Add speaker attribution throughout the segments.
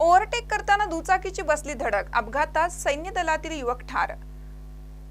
Speaker 1: Overtake करताना दुचाकीची बसली धडक अपघातात सैन्य दलातील युवक ठार.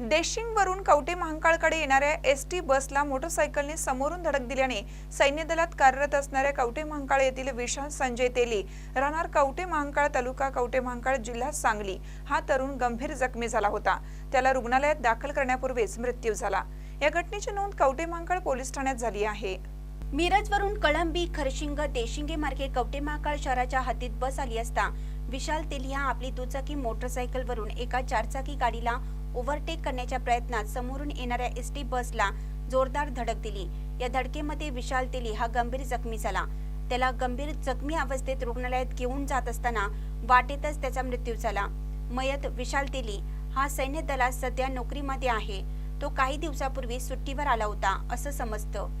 Speaker 1: देशिंगवरून कवटे महांकाळकडे येणाऱ्या एस टी बसला मोटरसायकलने समोरून धडक दिल्याने सैन्य दलात कार्यरत असणाऱ्या कवटे महांकाळ येथील विशाल संजय तेली राहणार कवटे महांकाळ तालुका कवटे महांकाळ जिल्हा सांगली. हा तरुण गंभीर जखमी झाला होता. त्याला रुग्णालयात दाखल करण्यापूर्वीच मृत्यू झाला. या घटनेची नोंद कवटे महांकाळ पोलीस ठाण्यात झाली आहे.
Speaker 2: मिरजवरून कळंबी खरशिंग देशिंगे मार्गे कवटे महाकाळ शहराच्या हद्दीत बस आली असता विशाल तेली हा आपली दुचाकी मोटरसायकलवरून एका चारचाकी गाडीला ओव्हरटेक करण्याच्या प्रयत्नात समोरून येणाऱ्या एस टी बसला जोरदार धडक दिली. या धडकेमध्ये विशाल तेली हा गंभीर जखमी झाला. त्याला गंभीर जखमी अवस्थेत रुग्णालयात घेऊन जात असताना वाटेतच त्याचा मृत्यू झाला. मयत विशाल तेली हा सैन्य दलात सध्या नोकरीमध्ये आहे. तो काही दिवसापूर्वी सुट्टीवर आला होता असं समजतं.